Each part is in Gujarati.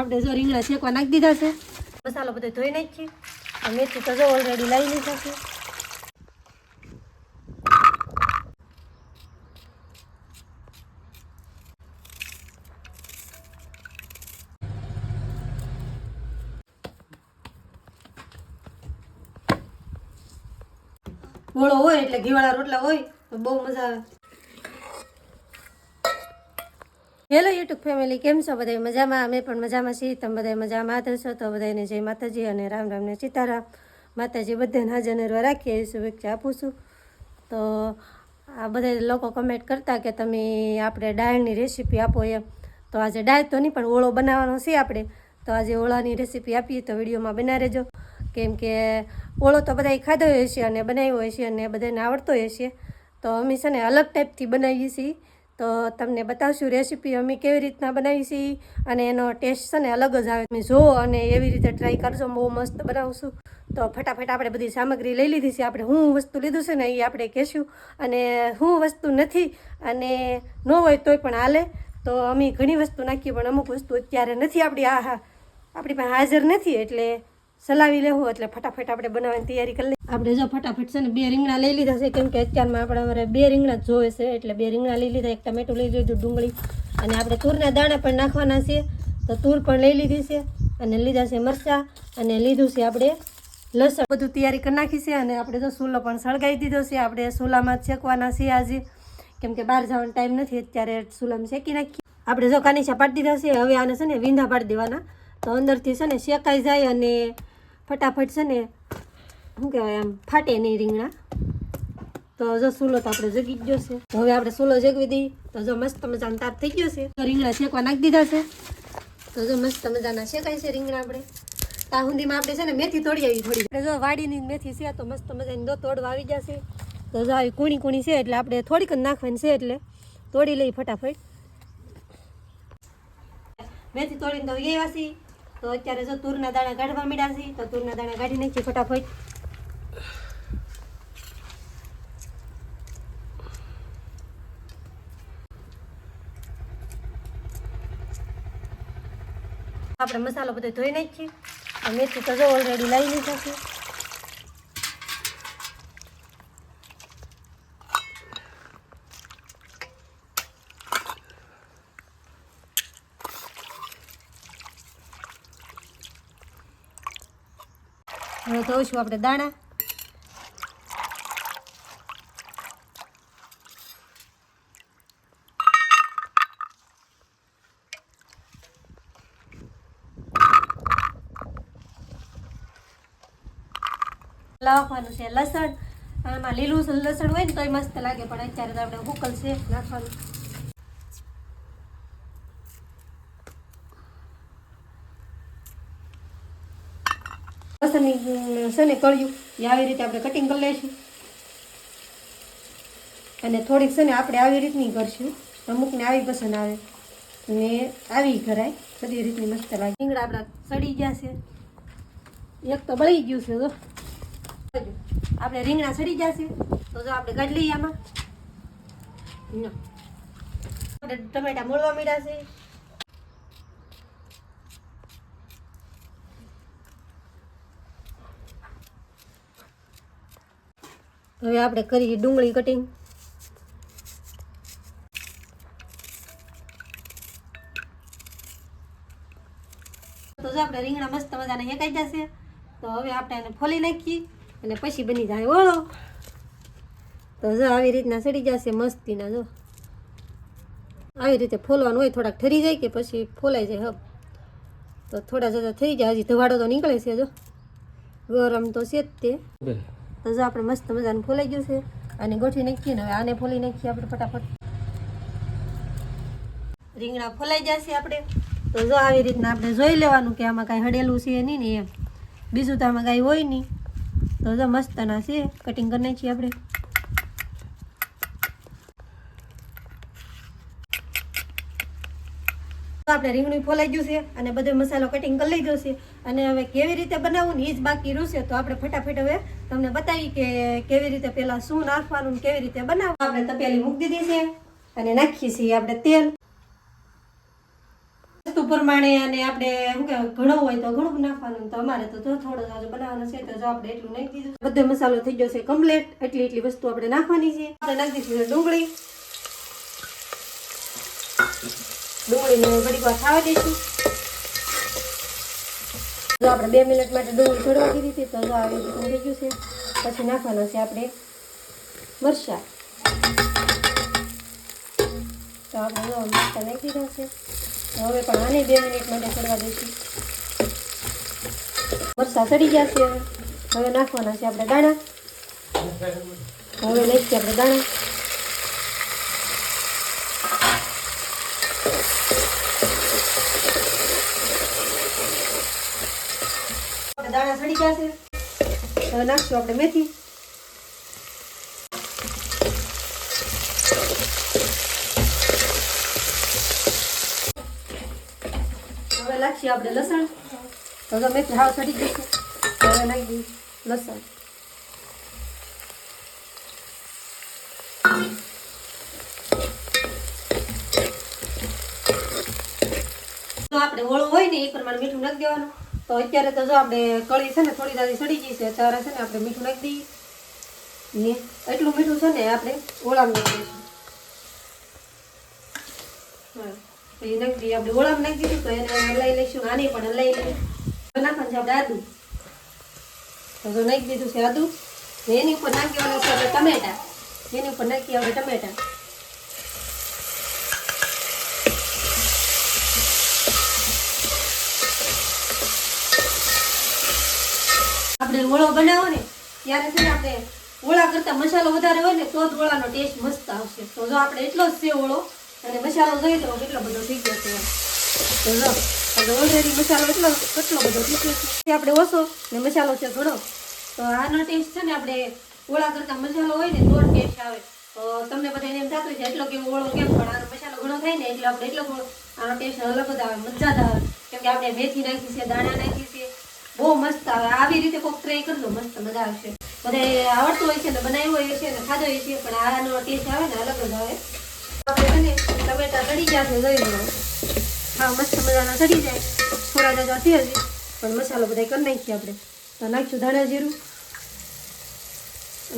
આપણે જો રીંગણા શેકવા નાખી દીધા છે. મસાલો બધો ધોઈ નાખીએ. મેથી તો જો ઓલરેડી લઈ લીધા છે. ઓળો હોય એટલે ઘીવાળા રોટલા હોય તો બહુ મજા આવે. હેલો યુટ્યુબ ફેમિલી, કેમ છો બધા મજામાં? અમે પણ મજામાં છીએ. તમે બધા મજામાં થશો તો બધાને જય માતાજી અને રામ રામ ને સીતારામ. માતાજી બધાને હાજર નરવા રાખીએ એવી શુભેચ્છા આપું છું. તો આ બધા લોકો કમેન્ટ કરતા કે તમે આપણે ડાળની રેસીપી આપો એમ. તો આજે ડાળ તો નહીં, પણ ઓળો બનાવવાનો છે આપણે. તો આજે ઓળાની રેસીપી આપીએ તો વિડીયોમાં બના રહેજો. કેમ કે ઓળો તો બધાએ ખાધો હોય છે અને બનાવ્યો હોય છે અને બધાને આવડતો હોય છે તો અમે છે ને અલગ ટાઈપથી બનાવીએ છીએ. તો તમને બતાવશું રેસીપી અમે કેવી રીતના બનાવી છીએ અને એનો ટેસ્ટ છે ને અલગ જ આવે. તમે જુઓ અને એવી રીતે ટ્રાય કરજો, બહુ મસ્ત બનાવશું. તો ફટાફટ આપણે બધી સામગ્રી લઈ લીધી છે. આપણે હું વસ્તુ લીધું છે ને એ આપણે કહેશું. અને હું વસ્તુ નથી અને ન હોય તોય પણ હાલે. તો અમે ઘણી વસ્તુ નાખીએ પણ અમુક વસ્તુ અત્યારે નથી આપણી આ આપણી પાસે હાજર નથી એટલે સલાવી લેવું એટલે ફટાફટ આપણે બનાવવાની તૈયારી કરી લઈએ. આપણે જો ફટાફટ છે ને બે રીંગણા લઈ લીધા છે, કેમ કે અત્યારમાં આપણે અમારે બે રીંગણા જ જોવે છે, એટલે બે રીંગણા લઈ લીધા, એક ટમેટું લઈ લીધું, ડુંગળી, અને આપણે તૂરના દાણા પણ નાખવાના છે, તો તૂર પણ લઈ લીધી છે, અને લીધા છે મરચાં, અને લીધું છે આપણે લસણ. બધું તૈયારી કરી નાખી છે, અને આપણે તો સોલો પણ સળગાવી દીધો છે, આપણે સૂલામાં જ શેકવાના છે આજે, કેમ કે બહાર જવાનો ટાઈમ નથી, અત્યારે સોલામાં શેકી નાખીએ. આપણે જો કાનીસા પાડી દીધા છે, હવે આને છે ને વીંધા પાડી દેવાના, તો અંદરથી છે ને શેકાઈ જાય અને ફટાફટ છે ને, શું કહેવાય આમ, ફાટે નહીં રીંગણા. તો જો સૂલો તો આપણે જગી ગયો છે. તો હવે આપણે સૂલો જગવી દઈએ તો જો મસ્ત મજાનો તાપ થઈ ગયો છે. તો રીંગણા શેકવા નાખી દીધા છે. તો જો મસ્ત મજાના શેકાય છે રીંગણા આપણે. ત્યાં સુધીમાં આપણે છે ને મેથી તોડી આવી થોડી. આપણે જો વાડીની મેથી છે, તો મસ્ત મજાની દો તોડવા આવી જશે તો જો આવી કૂણી કૂણી છે, એટલે આપણે થોડીક જ નાખવાની છે, એટલે તોડી લઈ ફટાફટ. મેથી તોડીને તો એ વાસી તો અત્યારે જો તુરના દાણા કાઢવા મીડા છે, તો તુરના દાણા કાઢી નાખીએ ફટાફટ. આપણે મસાલો બધો ધોઈ નાખીએ. મેથી તો જો ઓલરેડી લાવી લીધા છે. ધોઈશું આપણે દાણા. લાવવાનું છે લસણ. આમાં લીલું લસણ હોય ને તોય મસ્ત લાગે, પણ અત્યારે તો આપણે હુકલ છે નાખવાનું. લસણની છે ને કળિયું, એ આવી રીતે આપણે કટિંગ કરી લઈશું. અને થોડીક છે ને આપણે આવી રીતની કરશું. અમુકને આવી પસંદ આવે. ને આવી કરાય. બધી રીતની મસ્ત લાગે. રીંગણા આપણા સડી ગયા છે. એક તો બળી ગયું છે, જો. આપણે રીંગણા સડી જશે તો જો આપણે કાઢી લઈએ આમાં. ટમેટા મોળવા મીડા છે. હવે આપણે કરીએ ડુંગળી કટિંગ. તો જો આપણે રીંગણા મસ્ત મજાના હેકાઈ જશે. તો હવે આપણે એને ફોલી નાખીએ અને પછી બની જાય ઓળો. તો જો આવી રીતના સડી જશે મસ્તીના જો. આવી રીતે ફોલવાનું હોય થોડાક ઠરી જાય કે પછી ફોલાઈ જાય હબ. તો થોડા જતા થઈ જાય, હજી ધવાડો તો નીકળે છે જો. ગરમ તો છે જ તે. તો જો આપણે મસ્ત મજાનું ફોલાઈ ગયું છે અને ગોઠવી નાખીએ ને હવે આને ફોલી નાખીએ આપણે ફટાફટ. રીંગણા ફોલાઈ જશે આપણે. તો જો આવી રીતના આપણે જોઈ લેવાનું કે આમાં કાંઈ હડેલું છે નહીં ને એમ. બીજું તો આમાં કાંઈ હોય નહીં. તો જો મસ્તના છે. કટિંગ કરી નાખીએ આપણે. આપણે રીંગણું ફોલાઈ ગયું છે અને બધો મસાલો કટિંગ કરી લીધો છે. અને હવે કેવી રીતે બનાવવું ને એ જ બાકી રહ્યું તો આપણે ફટાફટ હવે તમને બતાવી કે કેવી રીતે પહેલા શું નાખવાનું કેવી રીતે બનાવવું આપણે તપેલી મૂકી દીધી છે અને નાખીએ છીએ આપણે તેલ. વસ્તુ પ્રમાણે અને આપણે શું કે ઘણો હોય તો ઘણું નાખવાનું. તો અમારે તો જો થોડો જ બનાવવાનો છે તો જો આપણે એટલું નાખી દીધું. બધો મસાલો થઈ ગયો છે કમ્પ્લેટ એટલી એટલી વસ્તુ આપણે નાખવાની છે. આપણે નાખી દીધી ડુંગળી. ડુંગળીને ઘડીક વાર ખાવા દઈશું જો આપણે બે મિનિટ માટે ડુંગળી ચડવા દીધી હતી, તો જો આવી રીતે થઈ ગયું છે. પછી નાખવાના છે આપણે મરચા. તો આપણે જો મરચા નાખી દીધા છે. હવે પણ આને બે મિનિટ માટે ચડવા દઈશું. મરચા ચડી ગયા છે. હવે નાખવાના છે આપણે દાણા. હવે નાખીએ આપણે દાણા. ગયા છે. હવે નાખશું આપણે મેથી. હવે નાખીએ આપણે લસણ. તો મેથી હાવ ચડી ગયું હવે નાખી દઈએ લસણ. આપણે ઓળો હોય ને એ પ્રમાણે મીઠું નાખી દેવાનું. તો અત્યારે તો જો આપણે કળી છે ને થોડી દાદી સડી ગઈ છે, અત્યારે છે ને આપણે મીઠું નાખી દઈએ. ને એટલું મીઠું છે ને આપણે ઓળામાં નાખી દઈશું. તો એ નાખી દઈએ. આપણે ઓળામાં નાખી દીધું તો એને લઈ લઈશું, આને પણ લઈ લઈએ. નાખવાનું છે આપણે આદુ. તો નાખી દીધું છે આદુ એની ઉપર નાખી છે આપણે ટમેટા. એની ઉપર નાખીએ આપણે ટમેટા. ઓળો બનાવો ને, ત્યારે છે ને આપણે ઓળા કરતા મસાલો વધારે હોય ને, તો જ ઓળાનો ટેસ્ટ મસ્ત આવશે. તો જો આપણે એટલો જ છે ઓળો અને મસાલો જોઈએ તો કેટલો બધો થઈ ગયો છે. તો ઓલરેડી મસાલો એટલો, કેટલો બધો છે. આપણે ઓછો ને મસાલો છે ઘણો તો આનો ટેસ્ટ છે ને આપણે ઓળા કરતા મસાલો હોય ને, તો ટેસ્ટ આવે. તો તમને બધાને એમ થતું છે એટલો કેવો ઓળો કેમ? પણ આનો મસાલો ઘણો થાય ને, એટલે આપણે એટલો આનો ટેસ્ટ અલગ જ આવે મજા જ આવે. કેમ કે આપણે મેથી નાખી છે, દાણા નાખી આવે રીતે કોક ટ્રાય કરજો મસ્ત મજા આવશે. મને આવડતું હોય છે ને, બનાવ્યું હોય છે ને, ખાધો હોય છે, પણ આનો ટેસ્ટ આવે ને, અલગ જ આવે. આપણે છે ને, ટમેટા ચડી ગયા છે, જોઈ લો. હા, મસ્ત મજાના ચડી જાય. થોડા જાજા છે હજી પણ મસાલો બધા કરી નાખીએ આપણે. તો નાખીશું ધાણા જીરું,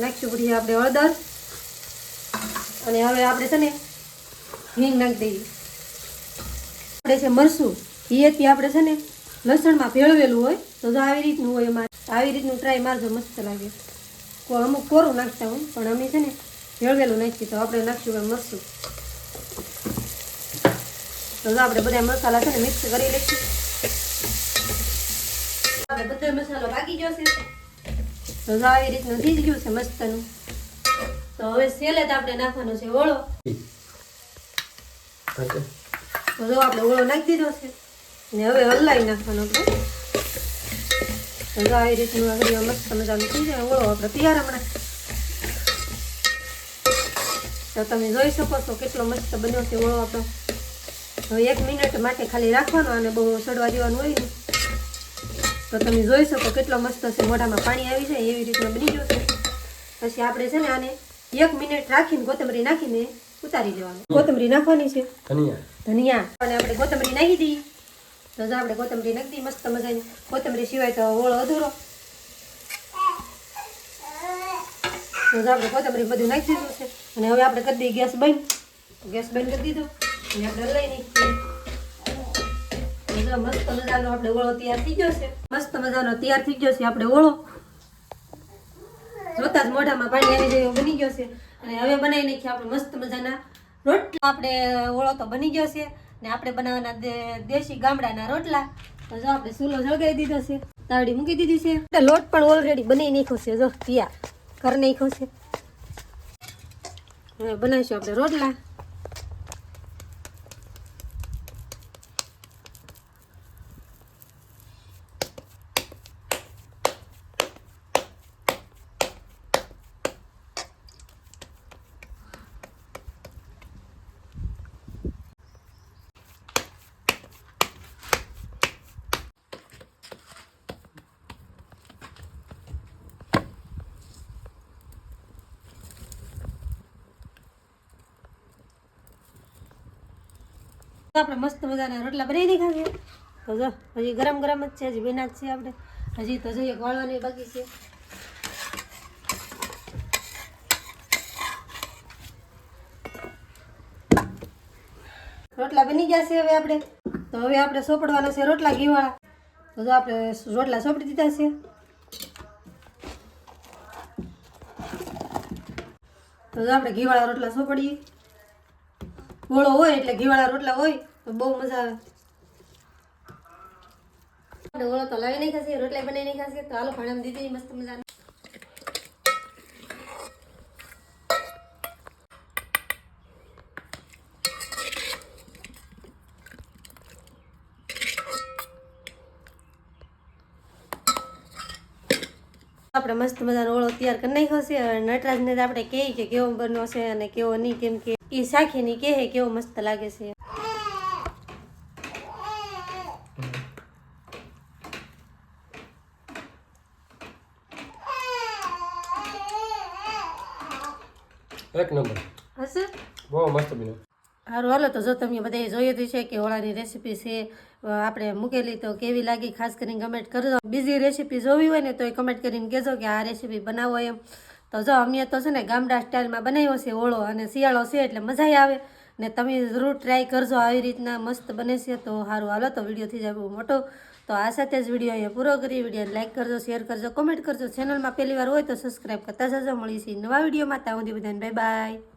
નાખશું પછી આપણે હળદર, અને હવે આપણે છે ને, હિંગ નાખી દઈએ. આપણે છે મરસું એથી આપણે છે ને લસણમાં ભેળવેલું હોય તો જો આવી રીતનું હોય એમાં આવી રીતનું ટ્રાય મારજો મસ્ત લાગે. અમુક કોરું નાખતા હોય પણ અમે છે ને ભેળવેલું નાખીએ તો આપણે નાખશું એમ મરસું તો જો આપણે બધા મસાલા છે ને મિક્સ કરી લઈશું. આપણે બધો મસાલો પાકી ગયો છે. તો જો આવી રીતનું થઈ જ ગયું છે મસ્તનું. તો હવે સેલે તો આપણે નાખવાનો છે ઓળો. તો જો આપણે ઓળો નાખી દીધો છે. ને હવે હલાવી નાખવાનો આપણે આવી રીતનું આ ઘડીમાં મસ્ત મજાનું થઈ જાય. ઓળો આપણે તૈયાર હમણાં. તો તમે જોઈ શકો છો કેટલો મસ્ત બન્યો છે ઓળો આપણો. હવે એક મિનિટ માટે ખાલી રાખવાનો અને બહુ સડવા દેવાનું હોય ને. તો તમે જોઈ શકો કેટલો મસ્ત છે. મોઢામાં પાણી આવી જાય એવી રીતના બની જશે પછી આપણે છે ને આને એક મિનિટ રાખીને કોથમરી નાખીને ઉતારી દેવાનું. કોથમરી નાખવાની છે? ધનિયા. ધનિયા. અને આપણે કોથમરી નાખી દઈએ. તો આપણે કોથમરી નાખી મસ્ત મજાની કોથમરી સિવાય તો ઓળો અધૂરો. તો આપણે કોથમરી બધું નાખી દીધું છે. અને હવે આપણે કરી દઈએ ગેસ બંધ. ગેસ બંધ કરી દીધો. અને આપણે લઈ નાખીએ મસ્ત મજાનો આપણે ઓળો તૈયાર થઈ ગયો છે. મસ્ત મજાનો તૈયાર થઈ ગયો છે આપણે ઓળો જોતા જ મોઢામાં પાણી આવી જાય બની ગયો છે. અને હવે બનાવી નાખીએ આપણે મસ્ત મજાના રોટલા. આપણે ઓળો તો બની ગયો છે. ને આપણે બનાવવાના દેશી ગામડાના રોટલા. તો જો આપણે સુલો જળગાવી દીધો છે, તાવડી મૂકી દીધી છે. લોટ પણ ઓલરેડી બની નાખ્યો છે, જો, તૈયાર. કરી નાખ્યો છે. બનાવીશું આપણે રોટલા. આપણે મસ્ત મજાના રોટલા બનાવી છે તો જો, હજી ગરમ ગરમ જ છે, હજી બેના જ છે આપણે. હજી તો જોઈએ ગોળવાની બાકી છે. રોટલા બની ગયા છે હવે આપણે. તો હવે આપણે સોપડવાના છે રોટલા ઘીવાળા. તો જો આપણે રોટલા સોપડી દીધા છે. તો જો આપણે ઘીવાળા રોટલા સોપડીએ. ગોળો હોય એટલે ઘીવાળા રોટલા હોય, તો બહુ મજા આવે. ઓળો તો લાવી નહીં ખાશે રોટલા બનાવી નહીં ખાશે તો હાલો ભાણામાં દીધી મસ્ત મજાની. આપણે મસ્ત મજાનો ઓળો તૈયાર કરી નાખ્યો છે. હવે નટરાજને આપણે કહીએ કે કેવો બન્યો છે અને કેવો નહીં કેમ કે એ શાખીને કહે કેવો મસ્ત લાગે છે. એક નંબર. હશે? બહુ મસ્ત બન્યું. સારું હાલો તો જો તમે બધાએ જોયું છે કે ઓળાની રેસીપી છે. આપણે મૂકેલી તો કેવી લાગી, ખાસ કરીને કમેન્ટ કરજો. બીજી રેસીપી જોવી હોય ને તો એ કમેન્ટ કરીને કહેજો કે આ રેસીપી બનાવો એમ. તો જો, અમે તો છે ને ગામડા સ્ટાઇલમાં બનાવ્યો છે ઓળો અને શિયાળો છે એટલે મજા આવે. ને તમે જરૂર ટ્રાય કરજો, આવી રીતના મસ્ત બને છે. તો સારું હાલો તો વિડીયોથી જ બહુ મોટો. તો આ સાથે જ વીડિયો અહીંયા પૂરો કરી વીડિયો લાઇક કરજો શેર કરજો કોમેન્ટ કરજો. ચેનલમાં પહેલી વાર હોય તો સબસ્ક્રાઈબ કરતા જજો. મળીશું નવા વિડીયોમાં ત્યાં સુધી બધાને બાય બાય